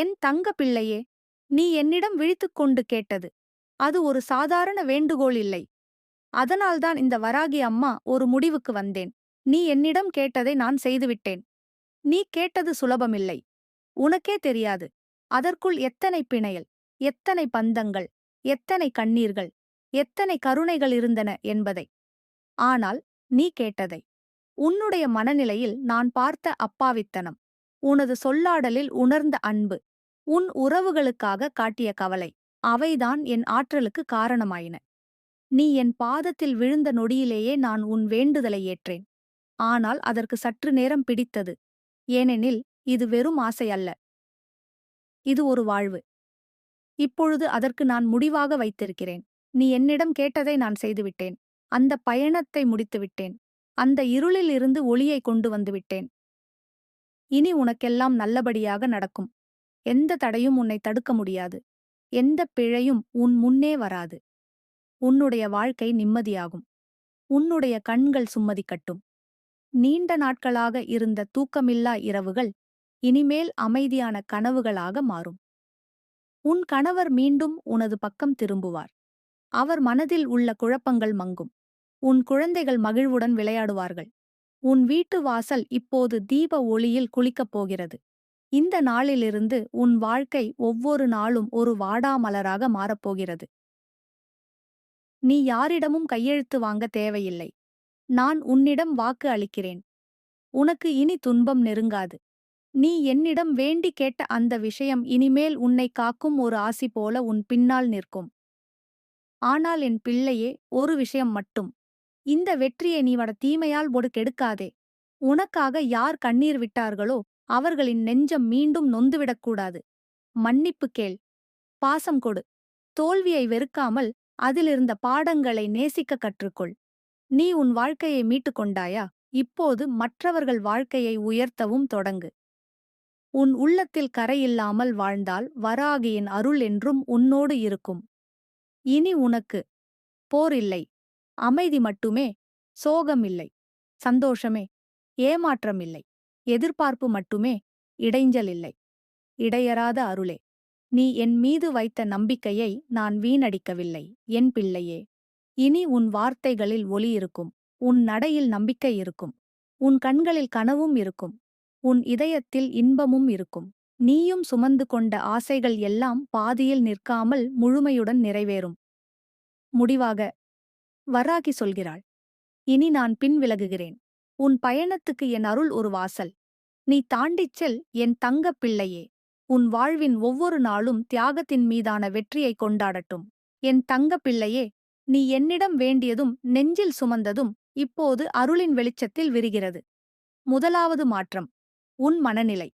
என் தங்க பிள்ளையே நீ என்னிடம் விழித்துக் கொண்டு கேட்டது. அது ஒரு சாதாரண வேண்டுகோள் இல்லை. அதனால்தான் இந்த வராகி அம்மா ஒரு முடிவுக்கு வந்தேன். நீ என்னிடம் கேட்டதை நான் செய்துவிட்டேன் நீ கேட்டது சுலபமில்லை உனக்கே தெரியாது. அதற்குள் எத்தனை பிணையல் எத்தனை பந்தங்கள் எத்தனை கண்ணீர்கள் எத்தனை கருணைகள் இருந்தன என்பதை. ஆனால் நீ கேட்டதை. உன்னுடைய மனநிலையில் நான் பார்த்த அப்பாவித்தனம். உனது சொல்லாடலில் உணர்ந்த அன்பு உன் உறவுகளுக்காக காட்டிய கவலை அவைதான் என் ஆற்றலுக்கு காரணமாயின. நீ என் பாதத்தில் விழுந்த நொடியிலேயே நான் உன் வேண்டுதலை ஏற்றேன். ஆனால் அதற்கு சற்று நேரம் பிடித்தது. ஏனெனில் இது வெறும் ஆசை அல்ல. இது ஒரு வாழ்வு. இப்பொழுது அதற்கு நான் முடிவாக வைத்திருக்கிறேன். நீ என்னிடம் கேட்டதை நான் செய்துவிட்டேன். அந்த பயணத்தை முடித்துவிட்டேன். அந்த இருளில் இருந்து ஒளியை கொண்டு வந்துவிட்டேன் இனி உனக்கெல்லாம் நல்லபடியாக நடக்கும். எந்த தடையும் உன்னை தடுக்க முடியாது. எந்த பிழையும் உன் முன்னே வராது. உன்னுடைய வாழ்க்கை நிம்மதியாகும். உன்னுடைய கண்கள் சும்மதிக்கட்டும். நீண்ட நாட்களாக இருந்த தூக்கமில்லா இரவுகள் இனிமேல் அமைதியான கனவுகளாக மாறும். உன் கணவர் மீண்டும் உனது பக்கம் திரும்புவார். அவர் மனதில் உள்ள குழப்பங்கள் மங்கும். உன் குழந்தைகள் மகிழ்வுடன் விளையாடுவார்கள். உன் வீட்டு வாசல் இப்போது தீப ஒளியில் குளிக்கப் போகிறது. இந்த நாளிலிருந்து உன் வாழ்க்கை ஒவ்வொரு நாளும் ஒரு வாடாமலராக மாறப்போகிறது நீ யாரிடமும் கையெழுத்து வாங்க தேவையில்லை. நான் உன்னிடம் வாக்கு அளிக்கிறேன். உனக்கு இனி துன்பம் நெருங்காது. நீ என்னிடம் வேண்டி கேட்ட அந்த விஷயம் இனிமேல் உன்னை காக்கும் ஒரு ஆசி போல உன் பின்னால் நிற்கும். ஆனால் என் பிள்ளையே ஒரு விஷயம் மட்டும். இந்த வெற்றியை நீ வட தீமையால் ஒடு கெடுக்காதே உனக்காக யார் கண்ணீர் விட்டார்களோ அவர்களின் நெஞ்சம் மீண்டும் நொந்துவிடக்கூடாது மன்னிப்பு கேள். பாசம் கொடு. தோல்வியை வெறுக்காமல் அதிலிருந்த பாடங்களை நேசிக்க கற்றுக்கொள். நீ உன் வாழ்க்கையை மீட்டுக் கொண்டாயா? இப்போது மற்றவர்கள் வாழ்க்கையை உயர்த்தவும் தொடங்கு. உன் உள்ளத்தில் கரையில்லாமல் வாழ்ந்தால் வராகியின் அருள் என்றும் உன்னோடு இருக்கும். இனி உனக்கு போர் இல்லை. அமைதி மட்டுமே சோகமில்லை சந்தோஷமே ஏமாற்றமில்லை எதிர்பார்ப்பு மட்டுமே இடைஞ்சல் இல்லை இடையறாத அருளே. நீ என் மீது வைத்த நம்பிக்கையை நான் வீணடிக்கவில்லை என் பிள்ளையே. இனி உன் வார்த்தைகளில் ஒளி இருக்கும் உன் நடையில் நம்பிக்கை இருக்கும் உன் கண்களில் கனவும் இருக்கும் உன் இதயத்தில் இன்பமும் இருக்கும். நீயும் சுமந்து கொண்ட ஆசைகள் எல்லாம் பாதியில் நிற்காமல் முழுமையுடன் நிறைவேறும். முடிவாக வராகி சொல்கிறாள் இனி நான் பின் விலகுகிறேன். உன் பயணத்துக்கு என் அருள் ஒரு வாசல். நீ தாண்டிச் செல் என் தங்கப் பிள்ளையே. உன் வாழ்வின் ஒவ்வொரு நாளும் தியாகத்தின் மீதான வெற்றியை கொண்டாடட்டும். என் தங்கப் பிள்ளையே நீ என்னிடம் வேண்டியதும் நெஞ்சில் சுமந்ததும் இப்போது அருளின் வெளிச்சத்தில் விரிகிறது. முதலாவது மாற்றம் உன் மனநிலை.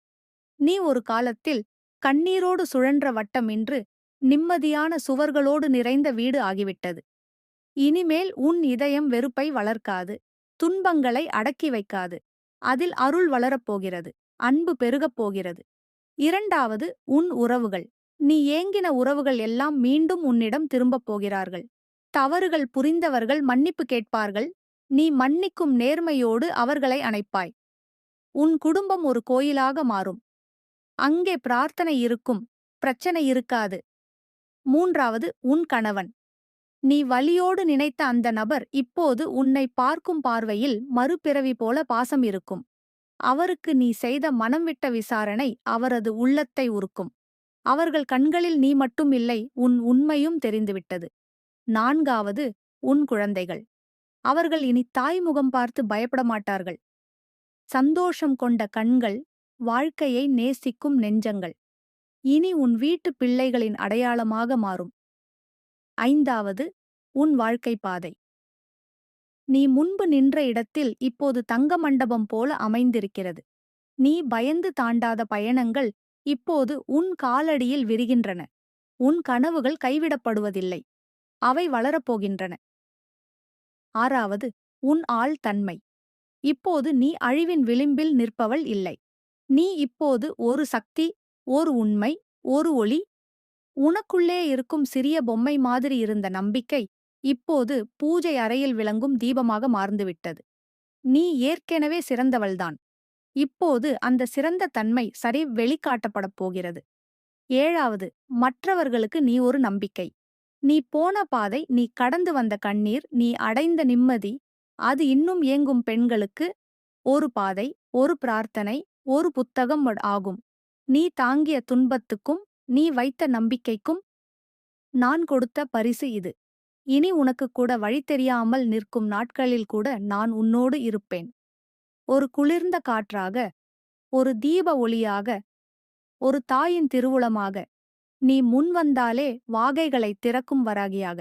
நீ ஒரு காலத்தில் கண்ணீரோடு சுழன்ற வட்டமின்று நிம்மதியான சுவர்களோடு நிறைந்த வீடு ஆகிவிட்டது. இனிமேல் உன் இதயம் வெறுப்பை வளர்க்காது. துன்பங்களை அடக்கி வைக்காது. அதில் அருள் வளரப்போகிறது. அன்பு பெருகப் போகிறது. இரண்டாவது உன் உறவுகள். நீ ஏங்கின உறவுகள் எல்லாம் மீண்டும் உன்னிடம் திரும்பப் போகிறார்கள். தவறுகள் புரிந்தவர்கள் மன்னிப்பு கேட்பார்கள். நீ மன்னிக்கும் நேர்மையோடு அவர்களை அணைப்பாய். உன் குடும்பம் ஒரு கோயிலாக மாறும். அங்கே பிரார்த்தனை இருக்கும். பிரச்சனை இருக்காது. மூன்றாவது உன் கணவன். நீ வலியோடு நினைத்த அந்த நபர் இப்போது உன்னை பார்க்கும் பார்வையில் மறுபிறவி போல பாசம் இருக்கும். அவருக்கு நீ செய்த மனம் விட்ட விசாரணை அவரது உள்ளத்தை உருக்கும். அவர்கள் கண்களில் நீ மட்டும் இல்லை உன் உண்மையும் தெரிந்துவிட்டது. நான்காவது உன் குழந்தைகள். அவர்கள் இனி தாய் முகம் பார்த்து பயப்பட மாட்டார்கள். சந்தோஷம் கொண்ட கண்கள் வாழ்க்கையை நேசிக்கும் நெஞ்சங்கள். இனி உன் வீட்டு பிள்ளைகளின் அடையாளமாக மாறும். ஐந்தாவது உன் வாழ்க்கை பாதை நீ முன்பு நின்ற இடத்தில் இப்போது தங்க மண்டபம் போல அமைந்திருக்கிறது. நீ பயந்து தாண்டாத பயணங்கள் இப்போது உன் காலடியில் விரிகின்றன. உன் கனவுகள் கைவிடப்படுவதில்லை. அவை வளரப்போகின்றன. ஆறாவது உன் ஆள் தன்மை இப்போது நீ அழிவின் விளிம்பில் நிற்பவள் இல்லை. நீ இப்போது ஒரு சக்தி ஒரு உண்மை ஒரு ஒளி உனக்குள்ளே இருக்கும் சிறிய பொம்மை மாதிரி இருந்த நம்பிக்கை இப்போது பூஜை அறையில் விளங்கும் தீபமாக மார்ந்துவிட்டது. நீ ஏற்கெனவே சிறந்தவள்தான். இப்போது அந்த சிறந்த தன்மை சரி வெளிக்காட்டப்படப் போகிறது. ஏழாவது மற்றவர்களுக்கு நீ ஒரு நம்பிக்கை. நீ போன பாதை நீ கடந்து வந்த கண்ணீர் நீ அடைந்த நிம்மதி அது இன்னும் ஏங்கும் பெண்களுக்கு ஒரு பாதை ஒரு பிரார்த்தனை ஒரு புத்தகம் ஆகும். நீ தாங்கிய துன்பத்துக்கும் நீ வைத்த நம்பிக்கைக்கும் நான் கொடுத்த பரிசு இது. இனி உனக்கு கூட வழி தெரியாமல் நிற்கும் நாட்களில் கூட நான் உன்னோடு இருப்பேன். ஒரு குளிர்ந்த காற்றாக ஒரு தீப ஒளியாக ஒரு தாயின் திருவுளமாக நீ முன் வந்தாலே வாகைகளை திறக்கும் வராகியாக.